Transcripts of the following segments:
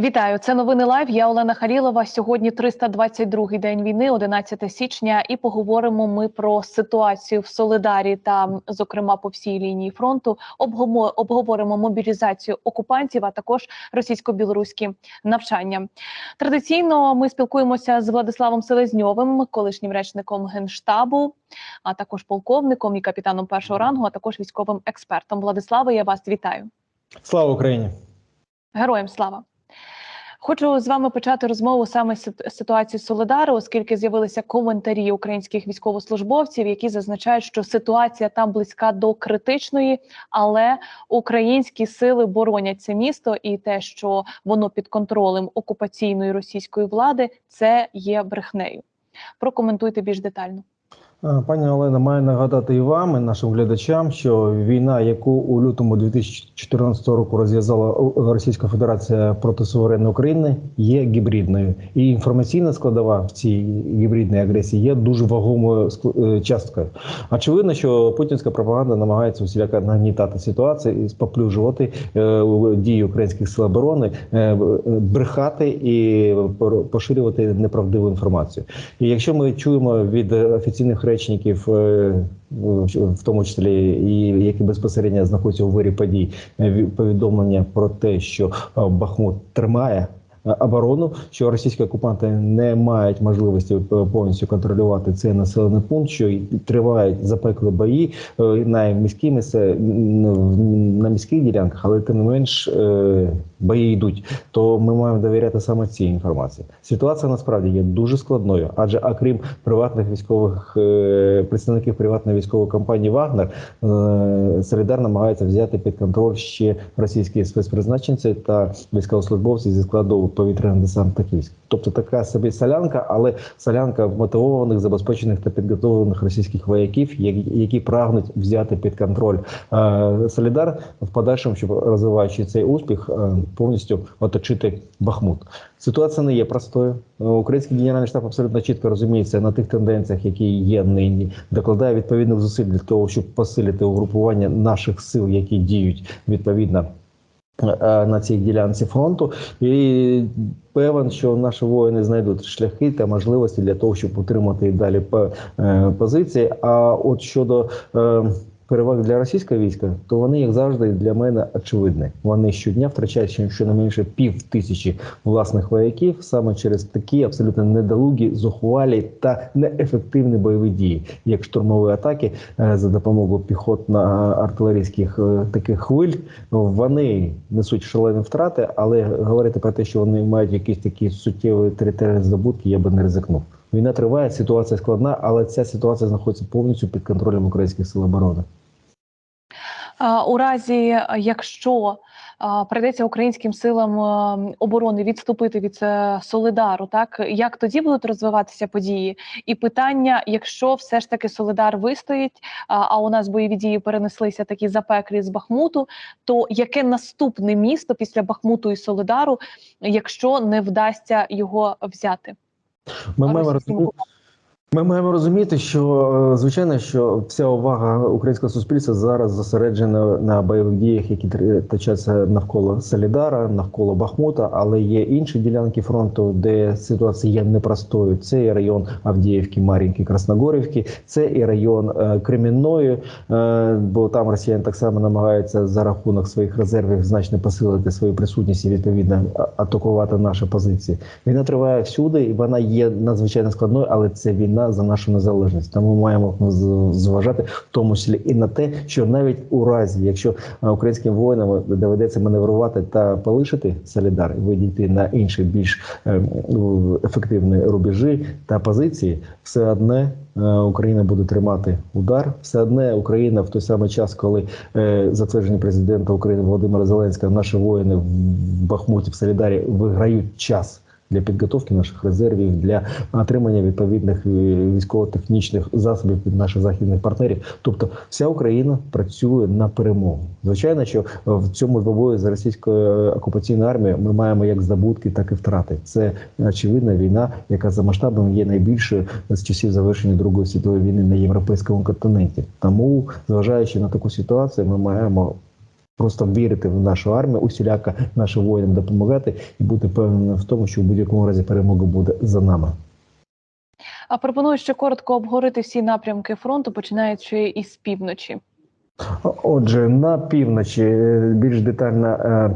Вітаю, це новини Лайв. Я Олена Халілова. Сьогодні 322-й день війни, 11 січня, і поговоримо ми про ситуацію в Солидарі та, зокрема, по всій лінії фронту. Обговоримо мобілізацію окупантів, а також російсько-білоруські навчання. Традиційно ми спілкуємося з Владиславом Селезньовим, колишнім речником генштабу, а також полковником і капітаном першого рангу, а також військовим експертом. Владиславе, я вас вітаю. Слава Україні! Героям слава! Хочу з вами почати розмову саме з ситуації Солидару, оскільки з'явилися коментарі українських військовослужбовців, які зазначають, що ситуація там близька до критичної, але українські сили боронять це місто, і те, що воно під контролем окупаційної російської влади, це є брехнею. Прокоментуйте більш детально. Е, Пані Олена, маю нагадати і вам, і нашим глядачам, що війна, яку у лютому 2014 року розв'язала Російська Федерація проти суверенної України, є гібридною. І інформаційна складова в цій гібридній агресії є дуже вагомою е, часткою. Очевидно, що путінська пропаганда намагається усіляко нагнітати ситуацію і споплюжувати е, дії українських сил оборони, брехати і поширювати неправдиву інформацію. І якщо ми чуємо від офіційних речників, е, в тому числі і які безпосередньо знаходяться у вирі подій, е, повідомлення про те, що е, Бахмут тримає. Е, Оборону, що російські окупанти не мають можливості е, повністю контролювати цей населений пункт, що тривають запекли бої е, на міській місце на міських ділянках, але тим не менш бої йдуть. То ми маємо довіряти саме цій інформації. Ситуація насправді є дуже складною, адже окрім приватних військових представників приватної військової компанії Вагнер, Солідар намагається взяти під контроль ще російські спецпризначенці та військовослужбовці зі складу повітряно-десантних військ. Тобто така собі солянка, але солянка мотивованих, забезпечених та підготовлених російських вояків, які, які прагнуть взяти під контроль е, Солідар в подальшому, щоб розвиваючи цей успіх, е, повністю оточити Бахмут. Ситуація не є простою. Е, Український генеральний штаб абсолютно чітко розуміється на тих тенденціях, які є нині, докладає відповідних зусиль для того, щоб посилити угрупування наших сил, які діють відповідно. Е, На цій ділянці фронту і певен, що наші воїни знайдуть шляхи та можливості для того, щоб утримати далі е, позиції. А от щодо е, переваг для російського війська, то вони, як завжди, для мене очевидні. Вони щодня втрачають щонайменше пів тисячі власних вояків саме через такі абсолютно недолугі, зухвалі та неефективні бойові дії, як штурмові атаки е, за допомогою піхотно-артилерійських е, таких хвиль. Вони несуть шалені втрати, але говорити про те, що вони мають якісь такі суттєві територіальні здобутки, я би не ризикнув. Війна триває, ситуація складна, але ця ситуація знаходиться повністю під контролем українських сил оборони. У разі, якщо а, прийдеться українським силам е, оборони відступити від е, Солидару, так як тоді будуть розвиватися події? І питання: якщо все ж таки Солидар вистоїть, а у нас бойові дії перенеслися такі запеклі з Бахмуту, то яке наступне місто після Бахмуту і Солидару, якщо не вдасться його взяти? Ми маємо розуміти, ми маємо розуміти, що е, звичайно, що вся увага українського суспільства зараз зосереджена на бойових діях, які точаться навколо Солідара, навколо Бахмута, але є інші ділянки фронту, де ситуація є непростою. Це і район Авдіївки, Мар'їнки, Красногорівки, це і район е, Кремінної, е, бо там росіяни так само намагаються за рахунок своїх резервів значно посилити свою присутність і відповідно атакувати наші позиції. Війна триває всюди, і вона є надзвичайно складною, але це війна за нашу незалежність. Тому маємо зважати в тому числі і на те, що навіть у разі, якщо е, українським воїнам доведеться маневрувати та полишити Солідар, видійти на інші більш е, ефективні рубежі та позиції, все одне. е, Україна буде тримати удар. Все одне Україна в той самий час, коли е, затверджені президента України Володимира Зеленського, наші воїни в Бахмуті в Солідарі виграють час для підготовки наших резервів, для отримання відповідних е, військово-технічних засобів від наших західних партнерів. Тобто, вся Україна працює на перемогу. Звичайно, що в цьому двобої з російською окупаційною армією ми маємо як здобутки, так і втрати. Це очевидна війна, яка за масштабом є найбільшою з часів завершення Другої світової війни на європейському континенті. Тому, зважаючи на таку ситуацію, ми маємо Просто вірити в нашу армію, усіляко нашим воїнам допомагати і бути впевненим в тому, що в будь-якому разі перемога буде за нами. А пропоную ще коротко обговорити всі напрямки фронту, починаючи із півночі. Отже, на півночі е, більш детально е, е,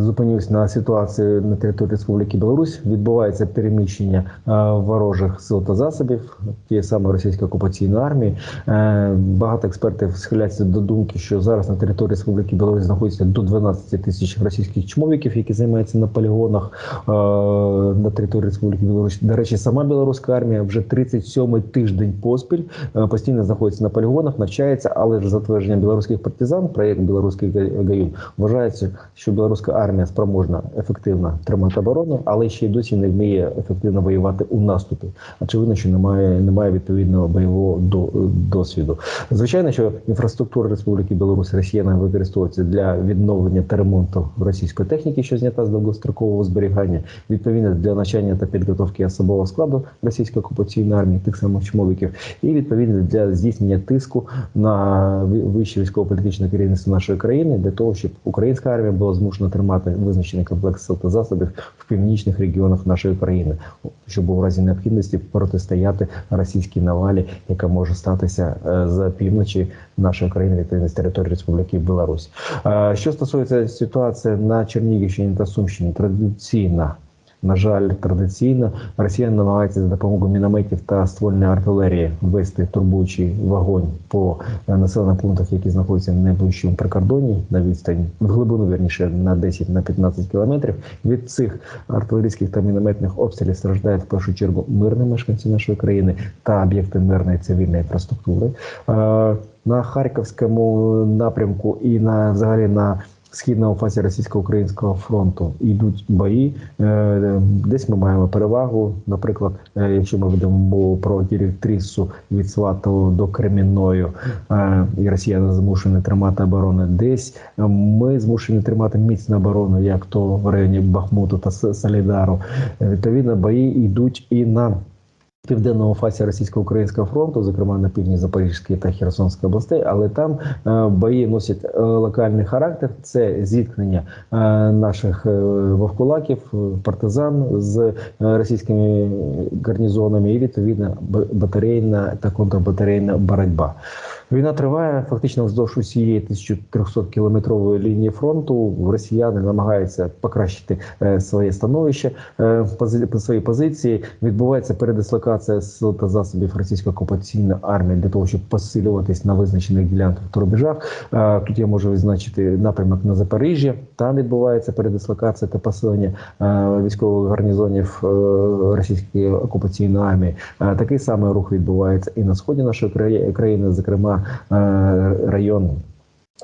зупинюсь на ситуації на території Республіки Білорусь. Відбувається переміщення е, ворожих сил та засобів тієї самої російської окупаційної армії. Е, Багато експертів схиляються до думки, що зараз на території Республіки Білорусь знаходиться до 12 тисяч російських чмовіків, які займаються на полігонах е, на території Республіки Білорусь. До речі, сама білоруська армія вже 37-й тиждень поспіль е, постійно знаходиться на полігонах, навчається, але ж за твердженням білоруських партизан, проєкт білоруський Га- гаюн вважається, що білоруська армія спроможна ефективно тримати оборону, але ще й досі не вміє ефективно воювати у наступі. Очевидно, що немає, немає відповідного бойового до, досвіду. Звичайно, що інфраструктура Республіки Білорусь росіянами використовується для відновлення та ремонту російської техніки, що знята з довгострокового зберігання, відповідно для навчання та підготовки особового складу російської окупаційної армії, тих самих чмовиків, і відповідно для здійснення тиску на вище військово-політичне керівництво нашої країни для того, щоб українська армія була змушено тримати визначений комплекс сил та засобів в північних регіонах нашої країни, щоб у разі необхідності протистояти російській навалі, яка може статися е, з півночі нашої країни відповідно з території Республіки Білорусь. Е, Що стосується ситуації на Чернігівщині та Сумщині, традиційна. На жаль, традиційно росіяни намагаються за допомогою мінометів та ствольної артилерії вести турбуючий вогонь по е, населених пунктах, які знаходяться в найближчому прикордоні на відстані в глибину вірніше на 10 на 15 кілометрів. Від цих артилерійських та мінометних обстрілів страждають в першу чергу мирні мешканці нашої країни та об'єкти мирної цивільної інфраструктури. Е, На харківському напрямку і на взагалі на східному фасі російсько-українського фронту йдуть бої. Е, Десь ми маємо перевагу. Наприклад, е, якщо ми ведемо мову про директрису від Сватову до Кремінною, е, і росіяни змушені тримати оборону десь. е, Ми змушені тримати міцну оборону, як то в районі Бахмуту та Солідару. Е, Відповідно, бої йдуть і на південному фасі російсько-українського фронту, зокрема на півдні Запорізької та Херсонської областей, але там е, бої носять е, локальний характер. Це зіткнення е, наших вовкулаків, партизан з російськими гарнізонами, і відповідно батарейна та контрбатарейна боротьба. Війна триває фактично вздовж усієї 1300 кілометрової лінії фронту. Росіяни намагаються покращити е, своє становище, е, свої позиції. Відбувається передислокація сил та засобів російської окупаційної армії для того, щоб посилюватись на визначених ділянках та рубежах. Е, Тут я можу відзначити напрямок на Запоріжжя. Там відбувається передислокація та посилення військових гарнізонів російської окупаційної армії. Такий самий рух відбувається і на сході нашої краї- країни, зокрема е, район.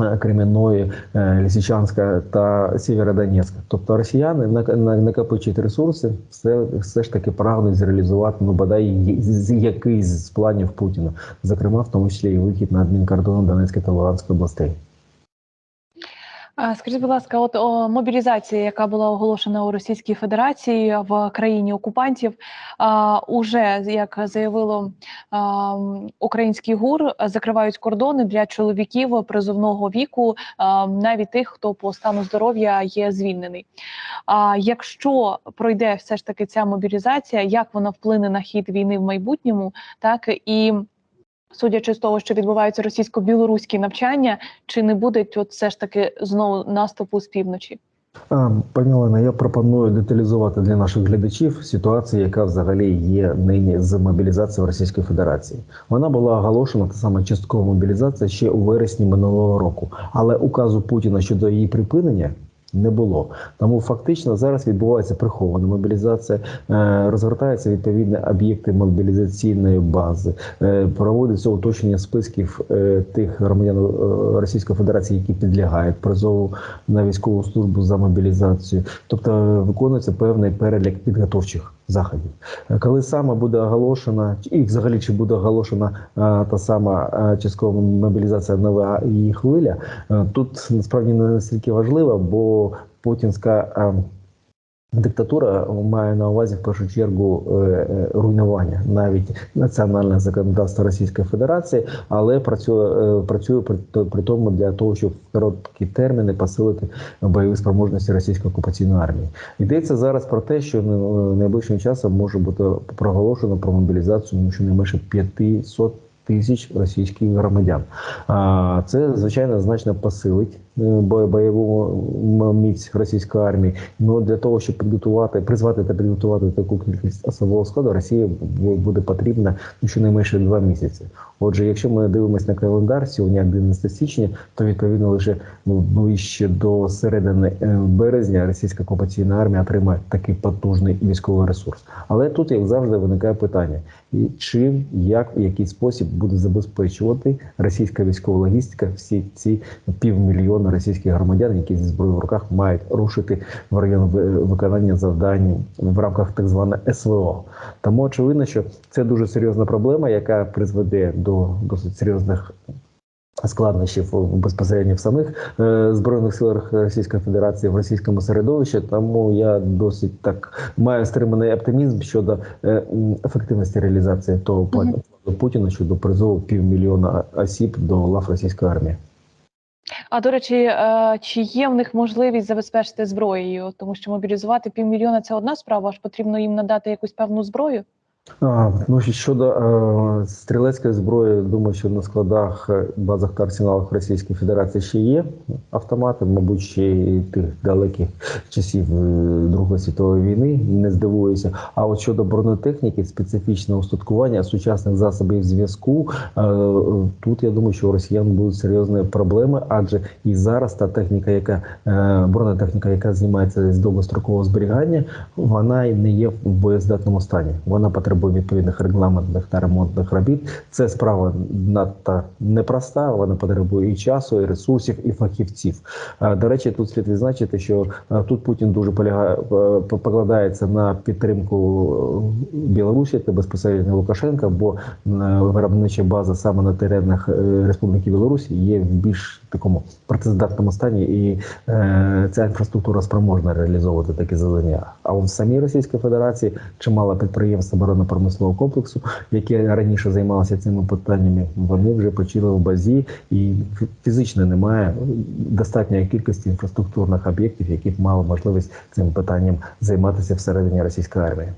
е, Кремінної, Лісичанська Лисичанська та Сєвєродонецька. Тобто росіяни на- на- накопичують ресурси, все, все ж таки прагнуть зреалізувати ну бодай якийсь з планів Путіна, зокрема в тому числі і вихід на адмінкордон Донецької та Луганської областей. Скажіть, будь ласка, от о, мобілізація, яка була оголошена у Російській Федерації в країні окупантів, а, уже як заявило а, український гур, закривають кордони для чоловіків призовного віку, а, навіть тих, хто по стану здоров'я є звільнений. А якщо пройде все ж таки ця мобілізація, як вона вплине на хід війни в майбутньому, так і судячи з того, що відбуваються російсько-білоруські навчання, чи не буде от все ж таки знову наступу з півночі? Пані Олена, я пропоную деталізувати для наших глядачів ситуацію, яка взагалі є нині з мобілізацією Російської Федерації. Вона була оголошена та саме часткова мобілізація ще у вересні минулого року, але указу Путіна щодо її припинення. Не було. Тому фактично зараз відбувається прихована мобілізація, е, розгортаються відповідні об'єкти мобілізаційної бази, е, проводиться уточнення списків е, тих громадян Російської Федерації, які підлягають призову на військову службу за мобілізацію, тобто виконується певний перелік підготовчих заходів. Е, Коли саме буде оголошена, і взагалі чи буде оголошена е, та сама е, часткова мобілізація нова її хвиля, тут насправді не настільки важливо, бо путінська. Диктатура має на увазі в першу чергу е, е, руйнування навіть національного законодавства Російської Федерації, але працює е, працює при, при тому для того, щоб в короткі терміни посилити бойові спроможності російської окупаційної армії. Йдеться зараз про те, що найближчим часом може бути проголошено про мобілізацію щонайменше 500 тисяч російських громадян. А це звичайно значно посилить бойову міць російської армії. Ну для того, щоб підготувати, призвати та підготувати таку кількість особового складу, Росії буде потрібно ну, щонайменше два місяці. Отже, якщо ми дивимося на календар, сьогодні 11 січня, то відповідно лише ну, ближче до середини е, березня російська окупаційна армія отримає такий потужний військовий ресурс. Але тут, як завжди, виникає питання: і чим, як, в який спосіб буде забезпечувати російська військова логістика всі ці півмільйона російських громадян, які зі зброєю в руках мають рушити в район виконання завдань в рамках так званої СВО. Тому очевидно, що це дуже серйозна проблема, яка призведе до досить серйозних. Складнощів безпосередньо в самих е, збройних силах Російської Федерації в російському середовищі, тому я досить так маю стриманий оптимізм щодо е, ефективності реалізації того плану Путіна щодо призову півмільйона осіб до лав російської армії. А до речі, е, чи є в них можливість забезпечити зброєю? Тому що мобілізувати півмільйона це одна справа, аж потрібно їм надати якусь певну зброю. А, ну щодо е, стрілецької зброї, думаю, що на складах, е, базах та арсеналах Російської Федерації ще є автомати, мабуть, ще й тих далеких часів е, Другої світової війни. Не здивуюся. А от щодо бронетехніки, специфічного устаткування сучасних засобів зв'язку, е, тут я думаю, що у росіян будуть серйозні проблеми, адже і зараз та техніка, яка е, бронетехніка, яка знімається з довгострокового зберігання, вона не є в боєздатному стані. Вона потребує відповідних регламентних та ремонтних робіт. Це справа надто непроста. Вона потребує і часу, і ресурсів, і фахівців. Е, До речі, тут слід відзначити, що е, тут Путін дуже полягає е, покладається на підтримку Білорусі та безпосередньо Лукашенка, бо виробнича база саме на теренах Республіки Білорусі є в більш такому працездатному стані, і е, ця інфраструктура спроможна реалізовувати такі завдання. А в самій Російській Федерації чимало підприємств оборонно-промислового комплексу, які раніше займалися цими питаннями, вони вже почали в базі, і фізично немає достатньої кількості інфраструктурних об'єктів, які б мали можливість цим питанням займатися всередині російської армії.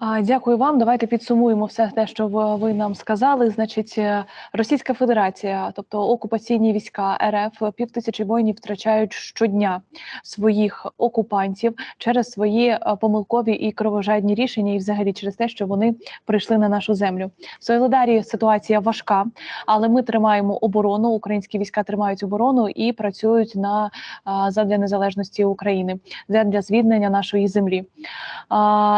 Дякую вам. Давайте підсумуємо все те, що ви- нам сказали. Значить, е, Російська Федерація, тобто окупаційні війська РФ, півтисячі воїнів втрачають щодня своїх окупантів через свої е, помилкові і кровожадні рішення, і взагалі через те, що вони прийшли на нашу землю. В Солидарі ситуація важка, але ми тримаємо оборону. Українські війська тримають оборону і працюють на а, задля незалежності України, задля звільнення нашої землі.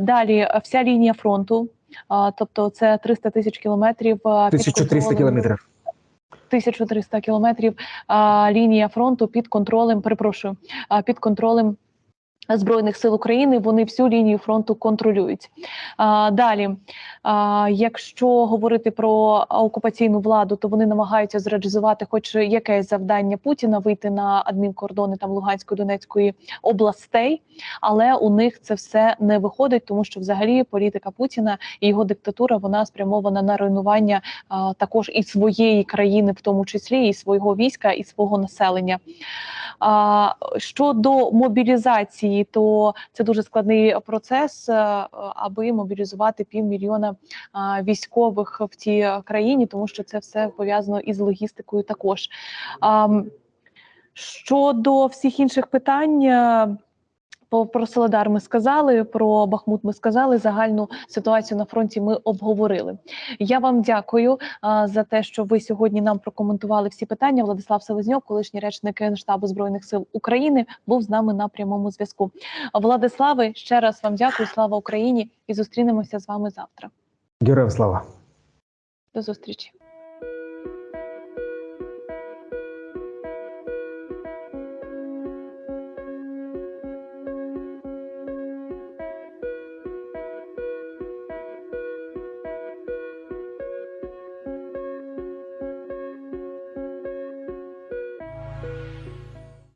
Далі е, лінія фронту, а, тобто це 300 тисяч кілометрів. а, під 1300 контролем- кілометрів. 1300 кілометрів а, лінія фронту під контролем. Перепрошую, під контролем. Збройних сил України вони всю лінію фронту контролюють. А, далі, а, якщо говорити про окупаційну владу, то вони намагаються зреалізувати хоч якесь завдання Путіна вийти на адмінкордони там Луганської Донецької областей, але у них це все не виходить, тому що взагалі політика Путіна і його диктатура вона спрямована на руйнування а, також і своєї країни, в тому числі і свого війська, і свого населення. Щодо мобілізації, то це дуже складний процес, е, аби мобілізувати півмільйона військових в цій країні, тому що це все пов'язано із логістикою. Також щодо всіх інших питань. Про Солодар ми сказали, про Бахмут ми сказали. Загальну ситуацію на фронті ми обговорили. Я вам дякую а, за те, що ви сьогодні нам прокоментували всі питання. Владислав Селезньов, колишній речник Генштабу збройних сил України, був з нами на прямому зв'язку. Владиславе, ще раз вам дякую. Слава Україні! І зустрінемося з вами завтра. Героям слава! До зустрічі.